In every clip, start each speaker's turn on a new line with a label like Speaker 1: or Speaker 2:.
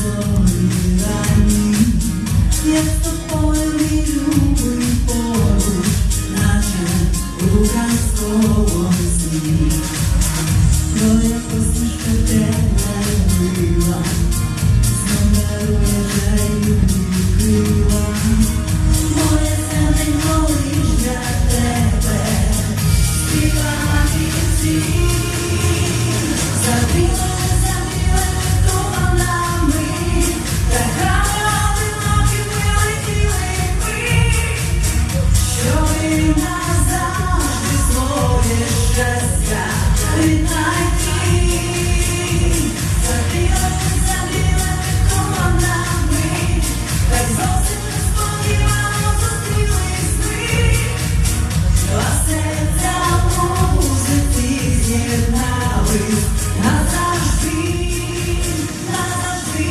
Speaker 1: зорі з'єднались назавжди, назавжди.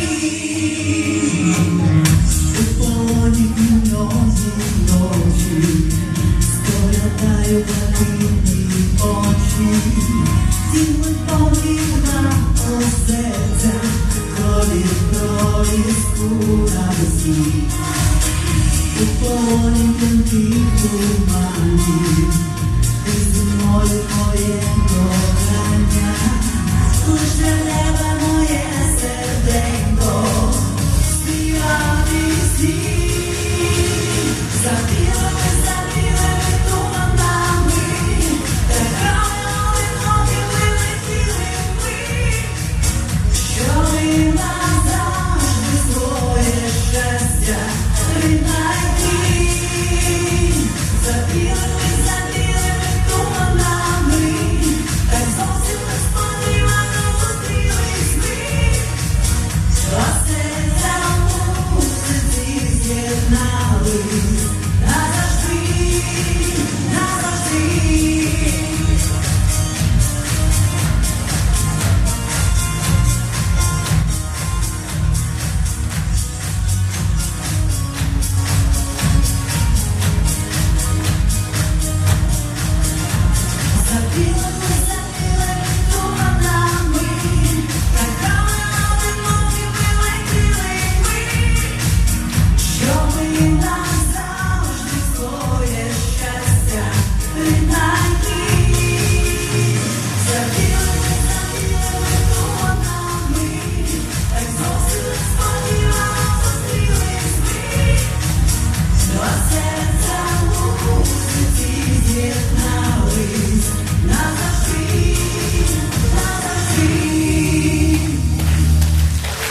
Speaker 1: У полоні гнозу ночі споглядаю блакитні очі, глибокі нам у серця, крові крові скура всі. У моє who's the last? smiling Love